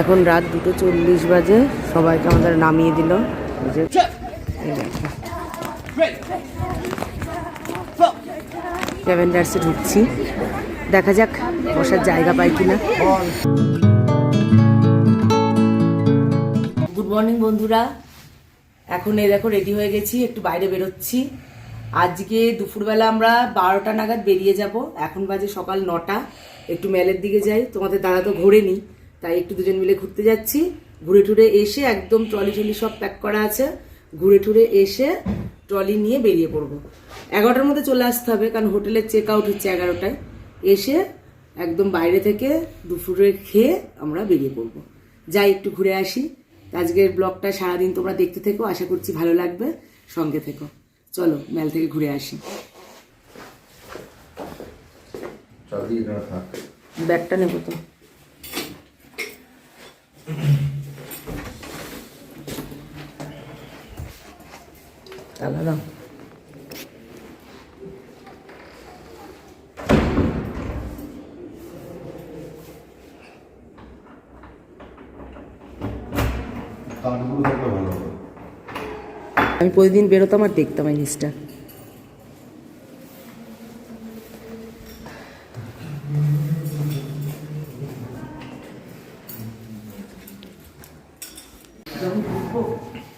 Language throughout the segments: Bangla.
এখন রাত দুটো চল্লিশ বাজে, সবাইকে আমাদের নামিয়ে দিল। ক্যাভেন্ডার্সে ঢুকছি। দেখা যাক, বসার জায়গা পাই কিনা। গুড মর্নিং বন্ধুরা। এখন এই দেখো রেডি হয়ে গেছি, একটু বাইরে বেরোচ্ছি। আজকে দুপুরবেলা আমরা বারোটা নাগাদ বেরিয়ে যাব। এখন বাজে সকাল নটা, একটু মেলের দিকে যাই। তোমাদের দাদা তো ঘোরেনি। তাই একটু দুজন মিলে ঘুরতে যাচ্ছি। ঘুরে টুরে এসে একদম ট্রলি টলি সব প্যাক করা আছে। ঘুরে টুরে এসে ট্রলি নিয়ে বেরিয়ে পড়ব। এগারোটার মধ্যে চলে আসতে হবে কারণ হোটেলের চেক আউট হচ্ছে এগারোটায়। এসে একদম বাইরে থেকে দুপুরে খেয়ে আমরা বেরিয়ে পড়ব। যাই একটু ঘুরে আসি। আজকের ব্লগটা সারাদিন তোমরা দেখতে থেকো আশা করছি ভালো লাগবে। সঙ্গে থেকো। চলো মেল থেকে ঘুরে আসি। ব্যাগটা নেব তো। আমি প্রতিদিন বেরোতাম আর দেখতাম এই জিনিসটা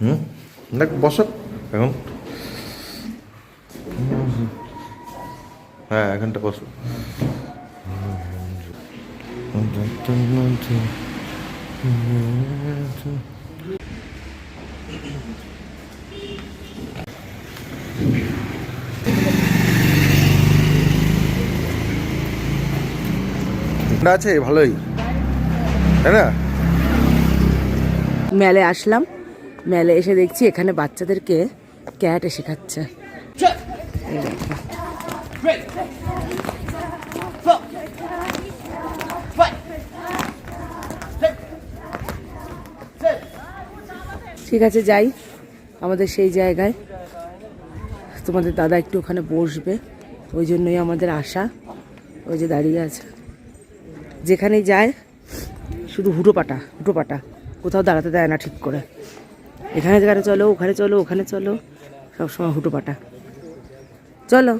হুম? দেখ বসো। এখন। হ্যাঁ এখানটা বসো। আছে ভালোই। তাই না? মেলে আসলাম। মেলে এসে দেখছি এখানে বাচ্চাদেরকে শেখাচ্ছে এই দেখো। ঠিক আছে, যাই। আমাদের সেই জায়গায়। তোমাদের দাদা একটু ওখানে বসবে। ওই জন্যই আমাদের আশা। ওই যে দাঁড়িয়ে আছে। যেখানেই যায়, শুধু হুটোপাটা হুটোপাটা। কোথাও দাঁড়াতে দেয় না ঠিক করে। এখানে যেখানে চলো, ওখানে চলো ওখানে চলো, সবসময় হুটোপাটা। চলো।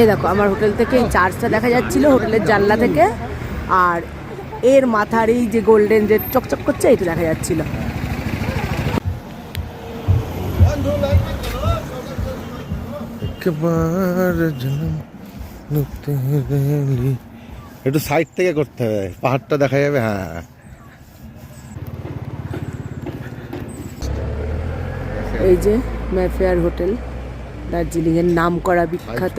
এই দেখো, আমার হোটেল থেকে এই চার্চটা দেখা যাচ্ছিল, হোটেলের জানলা থেকে। আর এর মাথার এই যে গোল্ডেন যে চকচক করছে, এটা দেখা যাচ্ছিল। জনম একটু সাইড থেকে করতে হবে। পাহাড়টা দেখা যাবে হ্যাঁ। এই যে ম্যাফেয়ার হোটেল দার্জিলিংয়ের নাম করা বিখ্যাত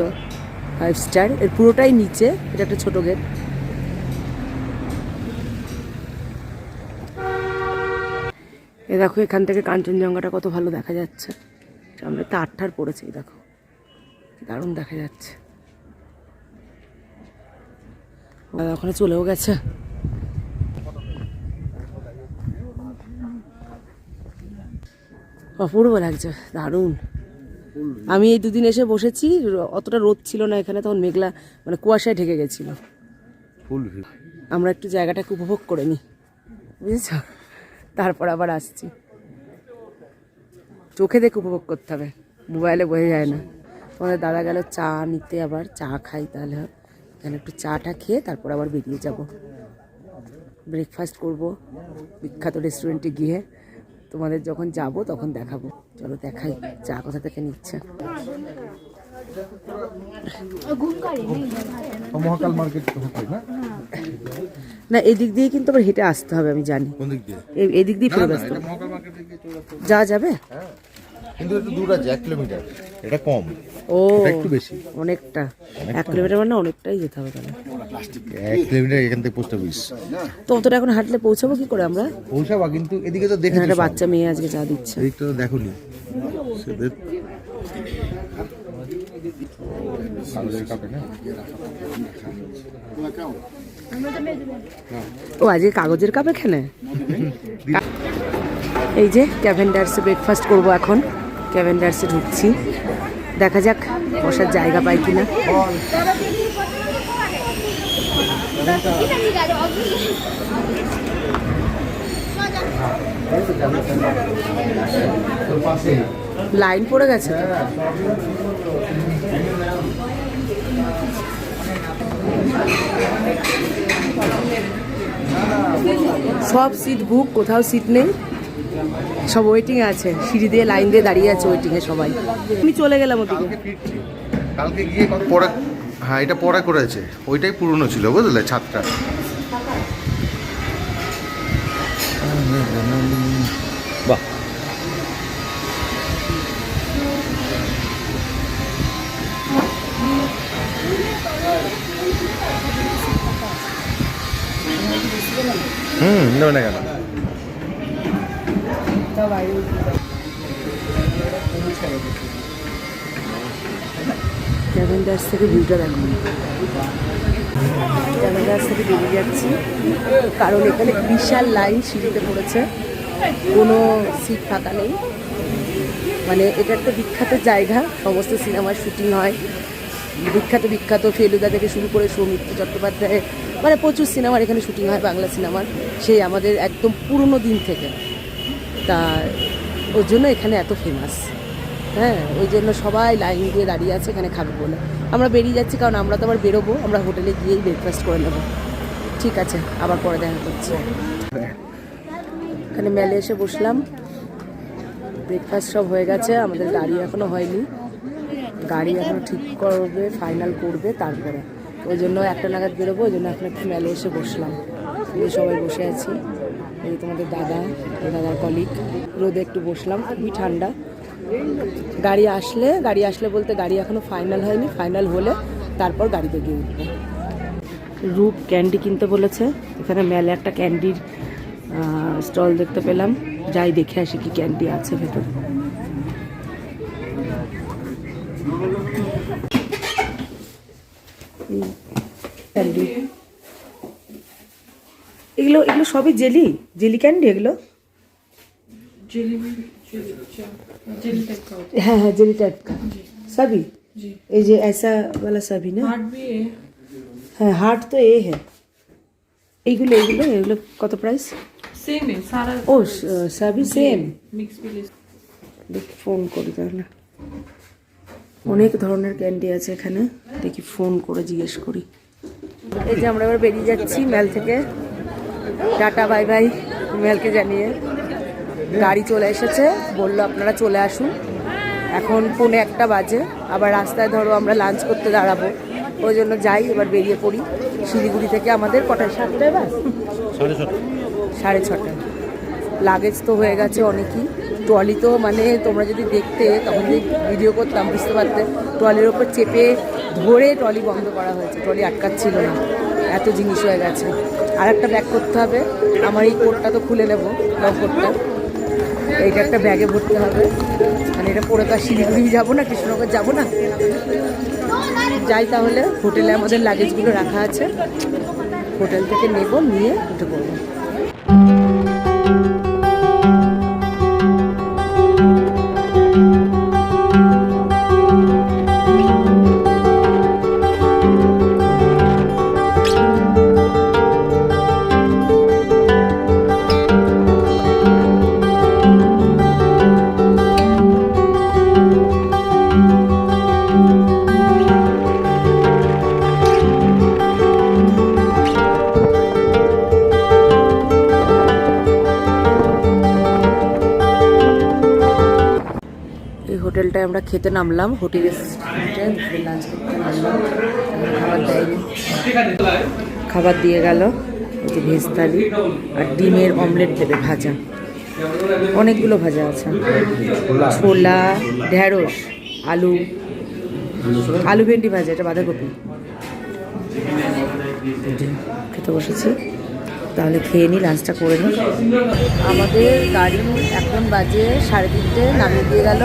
ফাইভ স্টার এর পুরোটাই নিচে এটা একটা ছোট গেট। এ দেখো এখান থেকে কাঞ্চনজঙ্ঘাটা কত ভালো দেখা যাচ্ছে। আমরা তো আটঠার পড়েছে দেখো। দারুণ দেখা যাচ্ছে। আর ওখানে চলেও গেছে। অপূর্ব লাগছে দারুণ। আমি এই দুদিন এসে বসেছি অতটা রোদ ছিল না এখানে তখন মেঘলা মানে কুয়াশায় ঢেকে গেছিল। আমরা একটু জায়গাটাকে উপভোগ করে নিই বুঝেছ? তারপর আবার আসছি। চোখে দেখে উপভোগ করতে হবে মোবাইলে বোঝা যায় না। তোমাদের দাদা গেল চা নিতে আবার চা খাই তাহলে। হয়। এখানে একটু চাটা খেয়ে তারপর আবার বেরিয়ে যাব। ব্রেকফাস্ট করব বিখ্যাত রেস্টুরেন্টে গিয়ে। তোমাদের যখন যাব তখন দেখাবো। চলো দেখাই চা কোথা থেকে নিচ্ছে। না? এদিক দিয়ে কিন্তু আবার হেঁটে আসতে হবে আমি জানি। এদিক দিয়ে ফেরত আসতে। যা যাবে? কিন্তু একটু দূর আছে এক কিলোমিটার। এটা কম। ও একটু বেশি। অনেকটা। এক কিলোমিটার মানে অনেকটাই যেতে হবে তাহলে। এক কিলোমিটার এখান থেকে পোস্ট অফিস তো অতটা এখন হাঁটলে পৌঁছাবো কি করে আমরা? পৌঁছাবা কিন্তু এদিকে তো দেখে একটা বাচ্চা মেয়ে আজকে চা দিচ্ছে। এদিকটা তো দেখো নি কাগজের কাপে না ও আজকে কাগজের কাপ এখানে এই যে ক্যাভেন্ডার্সে ব্রেকফাস্ট করব এখন। ক্যাভেন্ডার্সে ঢুকছি। দেখা যাক বসার জায়গা পাই কিনা। লাইন পড়ে গেছে সব সিট বুক, কোথাও সিট নেই। সব ওয়েটিং আছে সিঁড়ি দিয়ে লাইন দিয়ে দাঁড়িয়ে আছে ওয়েটিং এ সবাই। আমি চলে গেলাম ওদিকে। কালকে গিয়ে কত পরে হ্যাঁ এটা পড়া করেছে। ওইটাই পুরনো ছিল বুঝলে ছাদটা। বাহ। হুম নেবে না কেন? ক্যাভেন্ডার্স থেকে ভিউটা দেখুন ক্যাভেন্ডার্স থেকে বেরিয়ে যাচ্ছি। কারণ এখানে বিশাল লাইন সিঁড়িতে পড়েছে। কোনো সিট ফাঁকা নেই। মানে এটা একটা বিখ্যাত জায়গা। সমস্ত সিনেমার শুটিং হয়। বিখ্যাত বিখ্যাত ফেলুদা থেকে শুরু করে সৌমিত্র চট্টোপাধ্যায়। মানে প্রচুর সিনেমার এখানে শুটিং হয়, বাংলা সিনেমার। সেই আমাদের একদম পুরনো দিন থেকে। তা, ওর জন্য এখানে এত ফেমাস হ্যাঁ ওই জন্য সবাই লাইন দিয়ে দাঁড়িয়ে আছে এখানে খাবে বলে। আমরা বেরিয়ে যাচ্ছি কারণ আমরা তো আবার বেরোবো, আমরা হোটেলে গিয়েই ব্রেকফাস্ট করে নেব। ঠিক আছে, আবার পরে দেখা করছি এখানে মেলে এসে বসলাম। ব্রেকফাস্ট সব হয়ে গেছে, আমাদের গাড়ি এখনও হয়নি। গাড়ি এখনও ঠিক করবে ফাইনাল করবে তারপরে। ওই জন্য একটা নাগাদ বেরোবো, ওই জন্য এখন একটু মেলে এসে বসলাম। সবাই বসে আছি। এই তোমাদের দাদা, দাদার কলিক রোদে একটু বসলাম, খুবই ঠান্ডা। গাড়ি আসলে গাড়ি আসলে বলতে গাড়ি এখনও ফাইনাল হয়নি ফাইনাল হলে তারপর গাড়িতে গিয়ে উঠবো। রূপ ক্যান্ডি কিনতে বলেছে। এখানে মেলে একটা ক্যান্ডির স্টল দেখতে পেলাম। যাই দেখে আসি কি ক্যান্ডি আছে ভেতর ক্যান্ডি এগুলো এগুলো সবই জেলি জেলি ক্যান্ডি এগুলো जेली में जेली टाइप का होता হ্যাঁ হ্যাঁ জেলি টাইপ का सभी है जी এই যে ऐसा वाला सभी না हार्ट भी है হ্যাঁ হার্ট তো এ হ্যাঁ এইগুলো এইগুলো এগুলো কত প্রাইস सेम है सारा ও সবই সেম मिक्स भी ले দেখি ফোন করি তাহলে অনেক ধরনের ক্যান্ডি আছে এখানে দেখি ফোন করে জিজ্ঞেস করি এই যে আমরা এবার বেরিয়ে যাচ্ছি মেল থেকে টাটা বাই বাই মেলকে জানিয়ে। গাড়ি চলে এসেছে বলল আপনারা চলে আসুন। এখন পৌনে একটা বাজে আবার রাস্তায় ধরো আমরা লাঞ্চ করতে দাঁড়াবো। ওই জন্য যাই এবার বেরিয়ে পড়ি শিলিগুড়ি থেকে আমাদের কটায় সাতটায় বাস? সাড়ে ছটায় লাগেজ তো হয়ে গেছে অনেকই। ট্রলি তো মানে তোমরা যদি দেখতে তখন যদি ভিডিও করতাম বুঝতে পারতে। ট্রলির ওপর চেপে ধরে ট্রলি বন্ধ করা হয়েছে। ট্রলি আটকাচ্ছিল না। এত জিনিস হয়ে গেছে। আর একটা ব্যাগ করতে হবে। আমার এই কোটটা তো খুলে নেব লং কোটটা এইটা একটা ব্যাগে ভরতে হবে। মানে এটা পরে তো আর শিলিগুড়ি যাব না, কৃষ্ণনগর যাব না। যাই তাহলে হোটেলে আমাদের লাগেজগুলো রাখা আছে। হোটেল থেকে নেব, নিয়ে উঠে পড়ব। হোটেলটায় আমরা খেতে নামলাম, হোটেল লাঞ্চ করতে নামলাম খাবার দেয়নি। খাবার দিয়ে গেল ভেজ থালি আর ডিমের অমলেট দেবে ভাজা। অনেকগুলো ভাজা আছে। ছোলা, ঢেঁড়স, আলু আলু ভেন্ডি ভাজা, এটা বাঁধাকপি। খেতে বসেছি। তাহলে খেয়ে নিই লাঞ্চটা করে নিই। আমাদের গাড়ি এখন বাজে সাড়ে তিনটে, নামিয়ে দিয়ে গেল।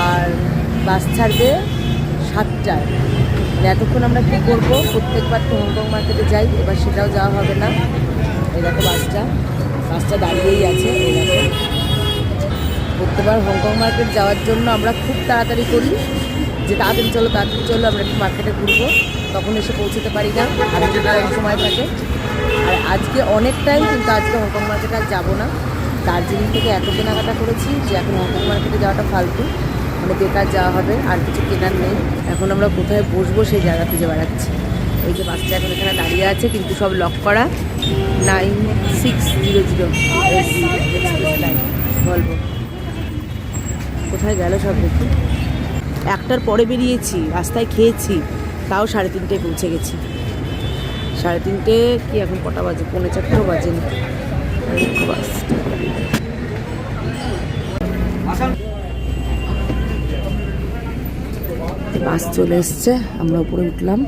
আর বাস ছাড়বে সাতটায়। মানে এতক্ষণ আমরা কী করব? প্রত্যেকবার তো হংকং মার্কেটে যাই, এবার সেটাও যাওয়া হবে না। দেখো বাসটা। বাসটা দাঁড়িয়েই আছে প্রত্যেকবার হংকং মার্কেট যাওয়ার জন্য আমরা খুব তাড়াতাড়ি করি। যে তাড়াতাড়ি চলো তাড়াতাড়ি চলো, আমরা একটু মার্কেটে ঘুরবো। তখন এসে পৌঁছতে পারি না। আর সময় থাকে। আর আজকে অনেক টাইম কিন্তু আজকে হংকং মার্কেটে আর যাব না। দার্জিলিং থেকে এত কেনাকাটা করেছি যে এখন হংকং মার্কেটে যাওয়াটা ফালতু। মানে বেকার যাওয়া হবে, আর কিছু কেনার নেই। এখন আমরা কোথায় বসবো সেই জায়গা খুঁজে বেড়াচ্ছি। এই যে বাসটা এখন এখানে দাঁড়িয়ে আছে, কিন্তু সব লক করা। নাইন সিক্স জিরো জিরো বলব। কোথায় গেল সব দেখি। একটার পরে বেরিয়েছি, রাস্তায় খেয়েছি, তাও সাড়ে তিনটে পৌঁছে গেছি। সাড়ে তিনটে কি এখন কটা বাজে? পৌনে চারটেও বাজেনি। বাস। বাস চলে এসছে আমরা উপরে উঠলাম।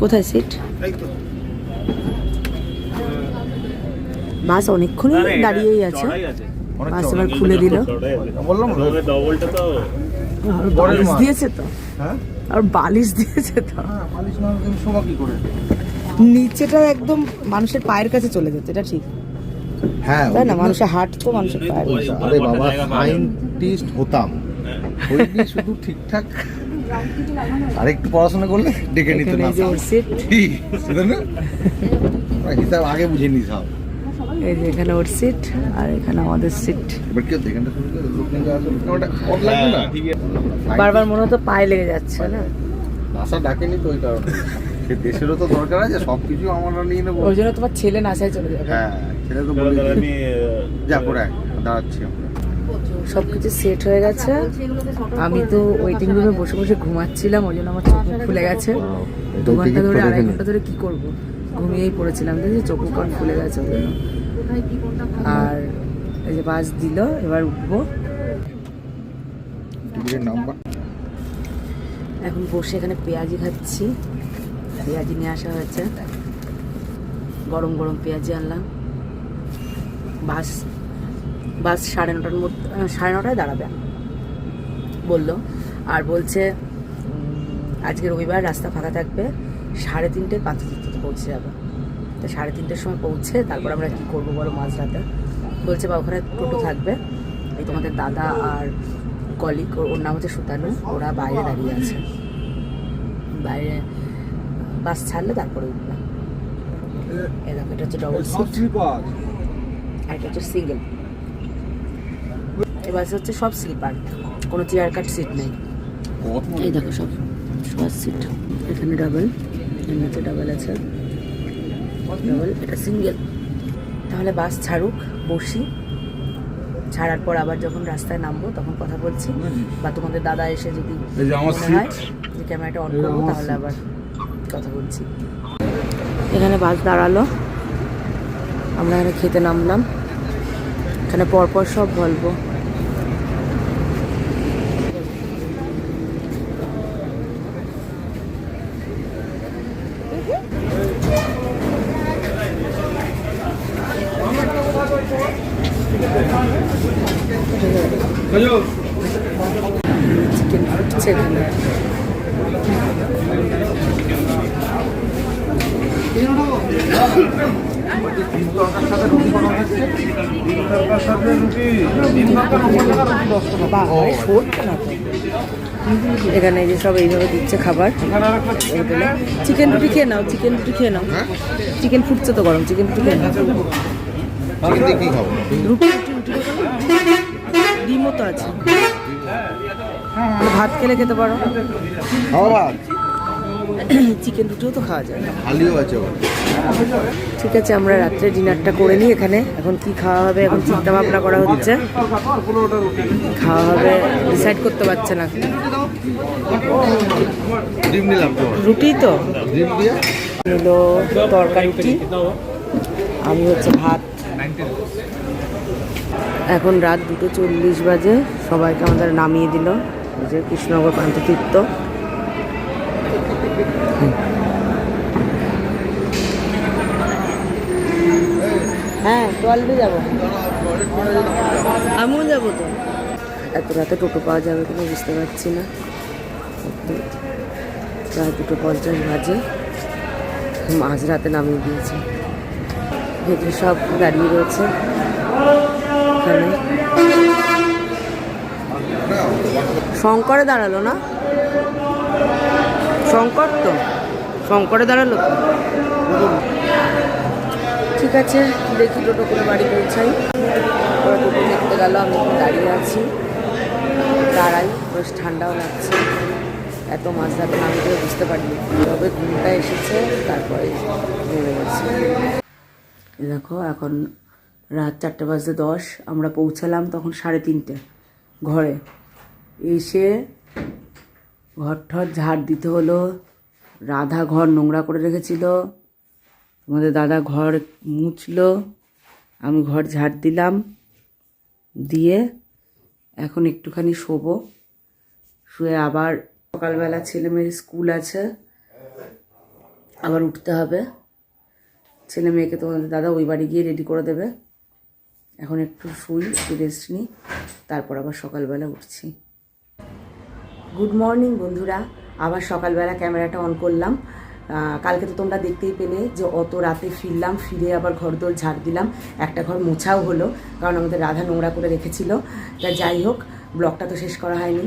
কোথায় সিট বাস অনেকক্ষণ দাঁড়িয়েই আছে। বাস এবার খুলে দিল। বললাম ডবলটা তো আর বালিশ দিয়েছে তো? হ্যাঁ? আর বালিশ দিয়েছে তো কি করে? নিচেটা একদম মানুষের পায়ের কাছে চলে যেত এটা ঠিক। হ্যাঁ তাই না? মানুষের হাট তো মানুষের পায়ের কাছে। আরে বাবা সায়েন্টিস্ট হতাম। হইনি শুধু ঠিকঠাক আর একটু পড়াশোনা করলে ডেকে নিতে না। এই ওর সিট কি? সেটা না? হিসাব আগে বুঝে নিস এই যে এখানে ওর সিট আর এখানে আমাদের সিট এবার কেউ লাগবে না? ঠিক বারবার মনে হতো পায়ে লেগে যাচ্ছে না? আশা ডাকেনি তো ওই কারণে। দেশেরও তো দরকার আছে সব কিছু আমরা নিয়ে নেব। ওই জন্য তোমার ছেলে নাসায় চলে যাবে। হ্যাঁ সেটা তো বলে। আমি যা করে দাঁড়াচ্ছি আমরা। সব কিছু সেট হয়ে গেছে। আমি তো ওয়েটিং রুমে বসে বসে ঘুমাচ্ছিলাম ওই জন্য আমার চোখ খুলে গেছে। দু ঘণ্টা ধরে আড়াই ঘণ্টা ধরে কি করব? ঘুমিয়েই পড়েছিলাম দেখি চোখ আমার খুলে গেছে ওই জন্য। আর এই যে বাস দিল এবার উঠবো। টিকিটের নাম্বার। এখন বসে এখানে পেঁয়াজি খাচ্ছি। পেঁয়াজি নিয়ে আসা হয়েছে। গরম গরম পেঁয়াজি আনলাম। বাস বাস সাড়ে নটার মধ্যে সাড়ে নটায় দাঁড়াবে। বলল। আর বলছে আজকে রবিবার রাস্তা ফাঁকা থাকবে। সাড়ে তিনটে পাঁচটাতে পৌঁছে যাবে। তো সাড়ে তিনটের সময় পৌঁছে তারপর আমরা কী করব বলো মাঝরাতে। বলছে বা ওখানে টোটো থাকবে। এই তোমাদের দাদা আর কলিক ওর নাম হচ্ছে সুতানু ওরা বাইরে দাঁড়িয়ে আছে। বাইরে বাস ছাড়লে তারপরে উঠলাম এই দেখো এটা হচ্ছে ডবল সিট আর এটা হচ্ছে সিঙ্গেল এই বাসে হচ্ছে সব স্লিপার কোনো চেয়ার কাট সিট নেই। এই দেখো সব সব সিট এখানে ডাবল এর নিচে ডাবল আছে। ডাবল এটা সিঙ্গেল তাহলে বাস ছাড়ুক বসি। ছাড়ার পর আবার যখন রাস্তায় নামবো তখন কথা বলছি। বা তোমাদের দাদা এসে যদি মনে হয় যে ক্যামেরাটা অন করব তাহলে আবার কথা বলছি। এখানে বাস দাঁড়াল। আমরা এখানে খেতে নামলাম। এখানে পরপর সব বলব চিকেন ফুটছে এখানে বাবারে সরছে না তো। এখানে এই যে সব এইভাবে দিচ্ছে খাবার। চিকেন রুটি খেয়ে নাও চিকেন রুটি খেয়ে নাও। চিকেন ফুটছে তো গরম চিকেন রুটি খেয়ে নাও। রুটি ডিমও তো আছে। ভাত খেলে খেতে পারো। ভাত? চিকেন রুটিও তো খাওয়া যায়। খালিও আছে। ঠিক আছে আমরা রাত্রে ডিনারটা করে নিই এখানে। এখন কি খাওয়া হবে এখন চিন্তা ভাবনা করা হচ্ছে। খাওয়া হবে ডিসাইড করতে পারছে না। রুটি তো? নিল তরকারি আমি হচ্ছে ভাত। এখন রাত দুটো চল্লিশ বাজে। সবাইকে আমাদের নামিয়ে দিল। যে কৃষ্ণনগর পান্থতীর্থ টয়লেটে যাব। আমিও যাব তো। এত রাতে টোটো পাওয়া যাবে কিনা বুঝতে পারছি না। প্রায় দুটো পঞ্চাশ বাজে। মাঝরাতে নামিয়ে দিয়েছে। ভেতরে সব দাঁড়িয়ে রয়েছে। শঙ্করে দাঁড়াল না? শঙ্কর তো? শঙ্করে দাঁড়াল তো? ঠিক আছে, দেখি টোটো করে বাড়ি পৌঁছাই। ওরা টোটো দেখতে গেল, আমি দাঁড়িয়ে আছি। দাঁড়াই, বেশ ঠান্ডাও লাগছে। এত মাছ ধরতে আমি তো বুঝতে পারিনি। তবে ঘুমটা এসেছে, তারপরে নেমে গেছে। দেখো, এখন রাত চারটে বাজতে দশ, আমরা পৌঁছালাম তখন সাড়ে তিনটে ঘরে। এসে ঘর ঝাড় দিতে হলো রাধা ঘর নোংরা করে রেখেছিল আমাদের দাদা ঘর মুছলো, আমি ঘর ঝাড় দিলাম, দিয়ে এখন একটুখানি শোবো। শুয়ে আবার সকালবেলা ছেলে মেয়ের স্কুল আছে, আবার উঠতে হবে। ছেলে মেয়েকে তোমাদের দাদা ওই বাড়ি গিয়ে রেডি করে দেবে। এখন একটু শুই, একটু রেস্ট নিই, তারপর আবার সকালবেলা উঠছি। গুড মর্নিং বন্ধুরা, আবার সকালবেলা ক্যামেরাটা অন করলাম। কালকে তো তোমরা দেখতেই পেলে যে অত রাতে ফিরলাম, ফিরে আবার ঘর দোর ঝাড় দিলাম, একটা ঘর মোছাও হলো, কারণ আমাদের রাধা নোংরা করে রেখেছিল। তা যাই হোক, ব্লগটা তো শেষ করা হয়নি।